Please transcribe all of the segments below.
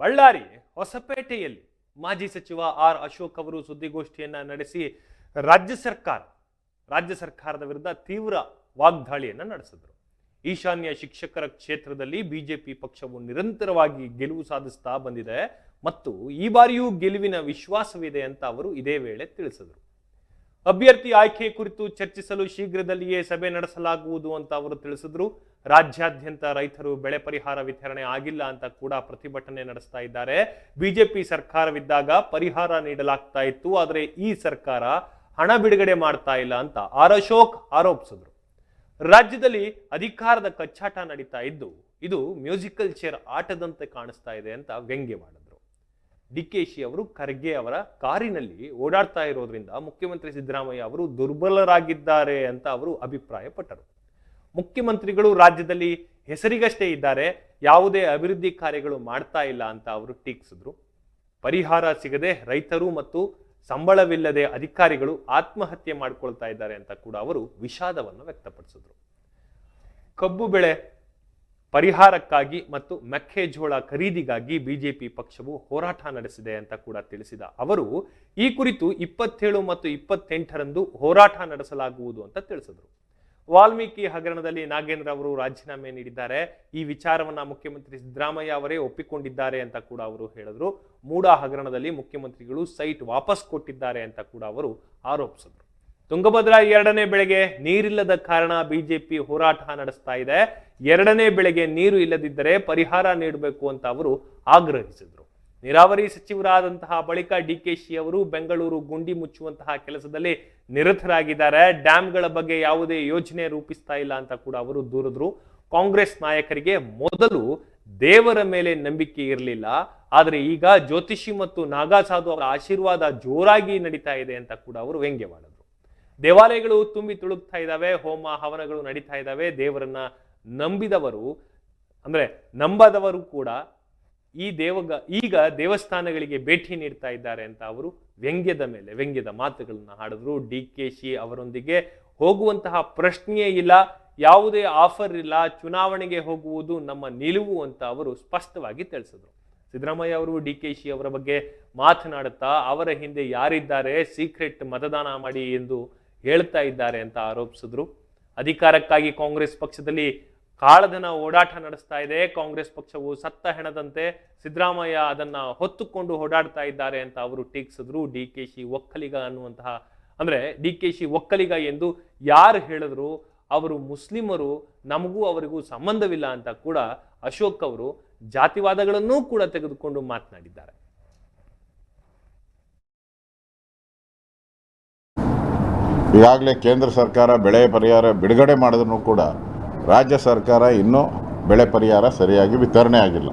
ಬಳ್ಳಾರಿ, ಹೊಸಪೇಟೆಯಲ್ಲಿ ಮಾಜಿ ಸಚಿವ ಆರ್ ಅಶೋಕ್ ಅವರು ಸುದ್ದಿಗೋಷ್ಠಿಯನ್ನು ನಡೆಸಿ ರಾಜ್ಯ ಸರ್ಕಾರ, ರಾಜ್ಯ ಸರ್ಕಾರದ ವಿರುದ್ಧ ತೀವ್ರ ವಾಗ್ದಾಳಿಯನ್ನು ನಡೆಸಿದ್ರು. ಈಶಾನ್ಯ ಶಿಕ್ಷಕರ ಕ್ಷೇತ್ರದಲ್ಲಿ ಬಿಜೆಪಿ ಪಕ್ಷವು ನಿರಂತರವಾಗಿ ಗೆಲುವು ಸಾಧಿಸ್ತಾ ಬಂದಿದೆ ಮತ್ತು ಈ ಬಾರಿಯೂ ಗೆಲುವಿನ ವಿಶ್ವಾಸವಿದೆ ಅಂತ ಅವರು ಇದೇ ವೇಳೆ ತಿಳಿಸಿದರು. ಅಭ್ಯರ್ಥಿ ಆಯ್ಕೆ ಕುರಿತು ಚರ್ಚಿಸಲು ಶೀಘ್ರದಲ್ಲಿಯೇ ಸಭೆ ನಡೆಸಲಾಗುವುದು ಅಂತ ಅವರು ತಿಳಿಸಿದ್ರು. ರಾಜ್ಯಾದ್ಯಂತ ರೈತರು ಬೆಳೆ ಪರಿಹಾರ ವಿತರಣೆ ಆಗಿಲ್ಲ ಅಂತ ಕೂಡ ಪ್ರತಿಭಟನೆ ನಡೆಸ್ತಾ ಇದ್ದಾರೆ. ಬಿಜೆಪಿ ಸರ್ಕಾರವಿದ್ದಾಗ ಪರಿಹಾರ ನೀಡಲಾಗ್ತಾ ಇತ್ತು, ಆದರೆ ಈ ಸರ್ಕಾರ ಹಣ ಬಿಡುಗಡೆ ಮಾಡ್ತಾ ಇಲ್ಲ ಅಂತ ಆರ್ ಅಶೋಕ್ ಆರೋಪಿಸಿದ್ರು. ರಾಜ್ಯದಲ್ಲಿ ಅಧಿಕಾರದ ಕಚ್ಚಾಟ ನಡೀತಾ ಇದ್ದು, ಇದು ಮ್ಯೂಸಿಕಲ್ ಚೇರ್ ಆಟದಂತೆ ಕಾಣಿಸ್ತಾ ಇದೆ ಅಂತ ವ್ಯಂಗ್ಯ ಡಿ ಅವರು ಖರ್ಗೆ ಅವರ ಕಾರಿನಲ್ಲಿ ಓಡಾಡ್ತಾ ಇರೋದ್ರಿಂದ ಮುಖ್ಯಮಂತ್ರಿ ಸಿದ್ದರಾಮಯ್ಯ ಅವರು ದುರ್ಬಲರಾಗಿದ್ದಾರೆ ಅಂತ ಅವರು ಅಭಿಪ್ರಾಯಪಟ್ಟರು. ಮುಖ್ಯಮಂತ್ರಿಗಳು ರಾಜ್ಯದಲ್ಲಿ ಹೆಸರಿಗಷ್ಟೇ ಇದ್ದಾರೆ, ಯಾವುದೇ ಅಭಿವೃದ್ಧಿ ಕಾರ್ಯಗಳು ಮಾಡ್ತಾ ಇಲ್ಲ ಅಂತ ಅವರು ಟೀಕಿಸಿದ್ರು. ಪರಿಹಾರ ಸಿಗದೆ ರೈತರು ಮತ್ತು ಸಂಬಳವಿಲ್ಲದೆ ಅಧಿಕಾರಿಗಳು ಆತ್ಮಹತ್ಯೆ ಮಾಡಿಕೊಳ್ತಾ ಇದ್ದಾರೆ ಅಂತ ಕೂಡ ಅವರು ವಿಷಾದವನ್ನು ವ್ಯಕ್ತಪಡಿಸಿದ್ರು. ಕಬ್ಬು ಬೆಳೆ ಪರಿಹಾರಕ್ಕಾಗಿ ಮತ್ತು ಮೆಕ್ಕೆಜೋಳ ಖರೀದಿಗಾಗಿ ಬಿಜೆಪಿ ಪಕ್ಷವು ಹೋರಾಟ ನಡೆಸಿದೆ ಅಂತ ಕೂಡ ತಿಳಿಸಿದ ಅವರು, ಈ ಕುರಿತು ಇಪ್ಪತ್ತೇಳು ಮತ್ತು ಇಪ್ಪತ್ತೆಂಟರಂದು ಹೋರಾಟ ನಡೆಸಲಾಗುವುದು ಅಂತ ತಿಳಿಸಿದರು. ವಾಲ್ಮೀಕಿ ಹಗರಣದಲ್ಲಿ ನಾಗೇಂದ್ರ ಅವರು ರಾಜೀನಾಮೆ ನೀಡಿದ್ದಾರೆ. ಈ ವಿಚಾರವನ್ನ ಮುಖ್ಯಮಂತ್ರಿ ಸಿದ್ದರಾಮಯ್ಯ ಅವರೇ ಒಪ್ಪಿಕೊಂಡಿದ್ದಾರೆ ಅಂತ ಕೂಡ ಅವರು ಹೇಳಿದ್ರು. ಮೂಡಾ ಹಗರಣದಲ್ಲಿ ಮುಖ್ಯಮಂತ್ರಿಗಳು ಸೈಟ್ ವಾಪಸ್ ಕೊಟ್ಟಿದ್ದಾರೆ ಅಂತ ಕೂಡ ಅವರು ಆರೋಪಿಸಿದ್ರು. ತುಂಗಭದ್ರಾ ಎರಡನೇ ಬೆಳೆಗೆ ನೀರಿಲ್ಲದ ಕಾರಣ ಬಿಜೆಪಿ ಹೋರಾಟ ನಡೆಸ್ತಾ ಇದೆ. ಎರಡನೇ ಬೆಳೆಗೆ ನೀರು ಇಲ್ಲದಿದ್ದರೆ ಪರಿಹಾರ ನೀಡಬೇಕು ಅಂತ ಅವರು ಆಗ್ರಹಿಸಿದರು. ನೀರಾವರಿ ಸಚಿವರಾದಂತಹ ಬಳಿಕ ಡಿ ಕೆ ಶಿ ಅವರು ಬೆಂಗಳೂರು ಗುಂಡಿ ಮುಚ್ಚುವಂತಹ ಕೆಲಸದಲ್ಲಿ ನಿರತರಾಗಿದ್ದಾರೆ. ಡ್ಯಾಮ್ಗಳ ಬಗ್ಗೆ ಯಾವುದೇ ಯೋಜನೆ ರೂಪಿಸ್ತಾ ಇಲ್ಲ ಅಂತ ಕೂಡ ಅವರು ದೂರಿದ್ರು. ಕಾಂಗ್ರೆಸ್ ನಾಯಕರಿಗೆ ಮೊದಲು ದೇವರ ಮೇಲೆ ನಂಬಿಕೆ ಇರಲಿಲ್ಲ. ಆದರೆ ಈಗ ಜ್ಯೋತಿಷಿ ಮತ್ತು ನಾಗಾಸಾಧು ಅವರ ಆಶೀರ್ವಾದ ಜೋರಾಗಿ ನಡೀತಾ ಇದೆ ಅಂತ ಕೂಡ ಅವರು ವ್ಯಂಗ್ಯವಾಡಿದ್ರು. ದೇವಾಲಯಗಳು ತುಂಬಿ ತುಳುಕ್ತಾ ಇದ್ದಾವೆ, ಹೋಮ ಹವನಗಳು ನಡೀತಾ ಇದ್ದಾವೆ, ದೇವರನ್ನ ನಂಬಿದವರು, ಅಂದರೆ ನಂಬದವರು ಕೂಡ ಈ ದೇವಗ, ಈಗ ದೇವಸ್ಥಾನಗಳಿಗೆ ಭೇಟಿ ನೀಡ್ತಾ ಇದ್ದಾರೆ ಅಂತ ಅವರು ವ್ಯಂಗ್ಯದ ಮೇಲೆ, ವ್ಯಂಗ್ಯದ ಮಾತುಗಳನ್ನು ಹಾಡಿದ್ರು. ಡಿ ಕೆ ಶಿ ಅವರೊಂದಿಗೆ ಹೋಗುವಂತಹ ಪ್ರಶ್ನೆಯೇ ಇಲ್ಲ, ಯಾವುದೇ ಆಫರ್ ಇಲ್ಲ, ಚುನಾವಣೆಗೆ ಹೋಗುವುದು ನಮ್ಮ ನಿಲುವು ಅಂತ ಅವರು ಸ್ಪಷ್ಟವಾಗಿ ತಿಳಿಸಿದ್ರು. ಸಿದ್ದರಾಮಯ್ಯ ಅವರು ಡಿ ಕೆ ಶಿ ಅವರ ಬಗ್ಗೆ ಮಾತನಾಡುತ್ತಾ, ಅವರ ಹಿಂದೆ ಯಾರಿದ್ದಾರೆ, ಸೀಕ್ರೆಟ್ ಮತದಾನ ಮಾಡಿ ಎಂದು ಹೇಳ್ತಾ ಇದ್ದಾರೆ ಅಂತ ಆರೋಪಿಸಿದ್ರು. ಅಧಿಕಾರಕ್ಕಾಗಿ ಕಾಂಗ್ರೆಸ್ ಪಕ್ಷದಲ್ಲಿ ಕಾಳಧನ ಓಡಾಟ ನಡೆಸ್ತಾ ಇದೆ. ಕಾಂಗ್ರೆಸ್ ಪಕ್ಷವು ಸತ್ತ ಹೆಣದಂತೆ ಸಿದ್ದರಾಮಯ್ಯ ಅದನ್ನ ಹೊತ್ತುಕೊಂಡು ಓಡಾಡ್ತಾ ಇದ್ದಾರೆ ಅಂತ ಅವರು ಟೀಕಿಸಿದ್ರು. ಡಿ ಕೆ ಶಿ ಒಕ್ಕಲಿಗ ಅನ್ನುವಂತಹ, ಅಂದ್ರೆ ಡಿ ಕೆ ಶಿ ಒಕ್ಕಲಿಗ ಎಂದು ಯಾರು ಹೇಳಿದ್ರು, ಅವರು ಮುಸ್ಲಿಮರು, ನಮಗೂ ಅವರಿಗೂ ಸಂಬಂಧವಿಲ್ಲ ಅಂತ ಕೂಡ ಅಶೋಕ್ ಅವರು ಜಾತಿವಾದಗಳನ್ನೂ ಕೂಡ ತೆಗೆದುಕೊಂಡು ಮಾತನಾಡಿದ್ದಾರೆ. ಈಗಾಗಲೇ ಕೇಂದ್ರ ಸರ್ಕಾರ ಬೆಳೆ ಪರಿಹಾರ ಬಿಡುಗಡೆ ಮಾಡಿದ್ರು ಕೂಡ ರಾಜ್ಯ ಸರ್ಕಾರ ಇನ್ನೂ ಬೆಳೆ ಪರಿಹಾರ ಸರಿಯಾಗಿ ವಿತರಣೆ ಆಗಿಲ್ಲ.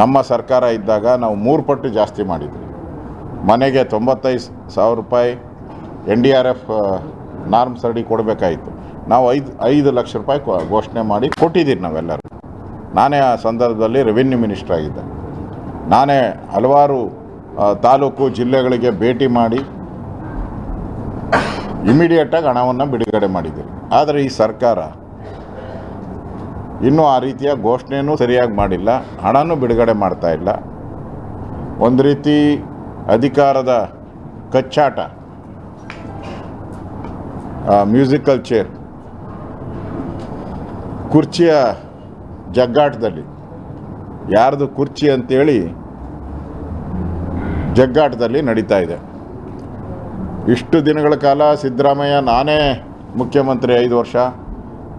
ನಮ್ಮ ಸರ್ಕಾರ ಇದ್ದಾಗ ನಾವು ಮೂರು ಪಟ್ಟು ಜಾಸ್ತಿ ಮಾಡಿದ್ವಿ. ಮನೆಗೆ ತೊಂಬತ್ತೈದು ಸಾವಿರ ರೂಪಾಯಿ N D R F norms ಅಡಿ ಕೊಡಬೇಕಾಯಿತು. ನಾವು ಐದು ಐದು ಲಕ್ಷ ರೂಪಾಯಿ ಘೋಷಣೆ ಮಾಡಿ ಕೊಟ್ಟಿದ್ದೀರಿ ನಾವೆಲ್ಲರೂ. ನಾನೇ ಆ ಸಂದರ್ಭದಲ್ಲಿ ರೆವಿನ್ಯೂ ಮಿನಿಸ್ಟರ್ ಆಗಿದ್ದೆ. ನಾನೇ ಹಲವಾರು ತಾಲೂಕು ಜಿಲ್ಲೆಗಳಿಗೆ ಭೇಟಿ ಮಾಡಿ ಇಮಿಡಿಯೇಟಾಗಿ ಹಣವನ್ನು ಬಿಡುಗಡೆ ಮಾಡಿದ್ದೀರಿ. ಆದರೆ ಈ ಸರ್ಕಾರ ಇನ್ನೂ ಆ ರೀತಿಯ ಘೋಷಣೆಯೂ ಸರಿಯಾಗಿ ಮಾಡಿಲ್ಲ, ಹಣನೂ ಬಿಡುಗಡೆ ಮಾಡ್ತಾ ಇಲ್ಲ. ಒಂದು ರೀತಿ ಅಧಿಕಾರದ ಕಚ್ಚಾಟ. Musical chair. ಕುರ್ಚಿಯ ಜಗ್ಗಾಟದಲ್ಲಿ. ಯಾರ್ದು ಕುರ್ಚಿ ಅಂತೇಳಿ ಜಗ್ಗಾಟದಲ್ಲಿ ನಡೀತಾ ಇದೆ. ಇಷ್ಟು ದಿನಗಳ ಕಾಲ ಸಿದ್ದರಾಮಯ್ಯ ನಾನೇ ಮುಖ್ಯಮಂತ್ರಿ ಐದು ವರ್ಷ.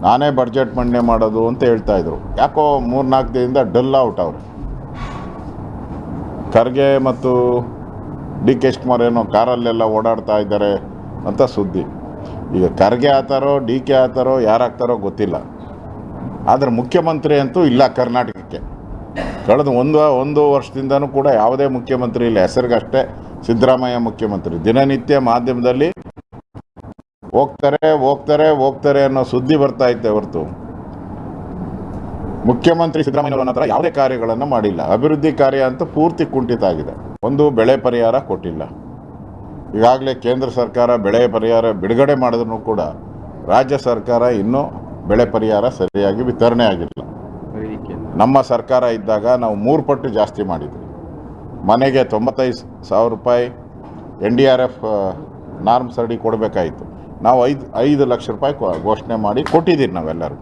ನಾನೇ ಬಡ್ಜೆಟ್ ಮಂಡನೆ ಮಾಡೋದು ಅಂತ ಹೇಳ್ತಾ ಇದ್ರು. ಯಾಕೋ ಮೂರ್ನಾಲ್ಕು ದಿನದಿಂದ ಡಲ್ ಔಟ್ ಅವರು. ಖರ್ಗೆ ಮತ್ತು ಡಿ ಕೆ ಶಿವಕುಮಾರ್ ಏನೋ ಕಾರಲ್ಲೆಲ್ಲ ಓಡಾಡ್ತಾ ಇದ್ದಾರೆ ಅಂತ ಸುದ್ದಿ. ಈಗ ಖರ್ಗೆ ಆತಾರೋ, ಡಿ ಕೆ ಆತಾರೋ, ಯಾರಾಗ್ತಾರೋ ಗೊತ್ತಿಲ್ಲ. ಆದರೆ ಮುಖ್ಯಮಂತ್ರಿ ಅಂತೂ ಇಲ್ಲ ಕರ್ನಾಟಕಕ್ಕೆ. ಕಳೆದ ಒಂದು ಒಂದು ವರ್ಷದಿಂದನೂ ಕೂಡ ಯಾವುದೇ ಮುಖ್ಯಮಂತ್ರಿ ಇಲ್ಲ. ಹೆಸರಿಗಷ್ಟೇ ಸಿದ್ದರಾಮಯ್ಯ ಮುಖ್ಯಮಂತ್ರಿ. ದಿನನಿತ್ಯ ಮಾಧ್ಯಮದಲ್ಲಿ ಹೋಗ್ತಾರೆ ಹೋಗ್ತಾರೆ ಹೋಗ್ತಾರೆ ಅನ್ನೋ ಸುದ್ದಿ ಬರ್ತಾ ಇತ್ತೆ ಹೊರತು. ಮುಖ್ಯಮಂತ್ರಿ ಸಿದ್ದರಾಮಯ್ಯ ಹತ್ರ ಯಾವುದೇ ಕಾರ್ಯಗಳನ್ನು ಮಾಡಿಲ್ಲ. ಅಭಿವೃದ್ಧಿ ಕಾರ್ಯ ಅಂತ ಪೂರ್ತಿ ಕುಂಠಿತ ಆಗಿದೆ. ಒಂದು ಬೆಳೆ ಪರಿಹಾರ ಕೊಟ್ಟಿಲ್ಲ. ಈಗಾಗಲೇ ಕೇಂದ್ರ ಸರ್ಕಾರ ಬೆಳೆ ಪರಿಹಾರ ಬಿಡುಗಡೆ ಮಾಡಿದ್ರು ಕೂಡ ರಾಜ್ಯ ಸರ್ಕಾರ ಇನ್ನೂ ಬೆಳೆ ಪರಿಹಾರ ಸರಿಯಾಗಿ ವಿತರಣೆ ಆಗಿಲ್ಲ. ನಮ್ಮ ಸರ್ಕಾರ ಇದ್ದಾಗ ನಾವು ಮೂರು ಪಟ್ಟು ಜಾಸ್ತಿ ಮಾಡಿದ್ವಿ. ಮನೆಗೆ ತೊಂಬತ್ತೈದು ಸಾವಿರ ರೂಪಾಯಿ N D R F norms ಅಡಿ ಕೊಡಬೇಕಾಯಿತು. ನಾವು ಐದು ಐದು ಲಕ್ಷ ರೂಪಾಯಿ ಘೋಷಣೆ ಮಾಡಿ ಕೊಟ್ಟಿದ್ದೀರಿ ನಾವೆಲ್ಲರೂ.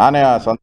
ನಾನೇ ಆ ಸಂತ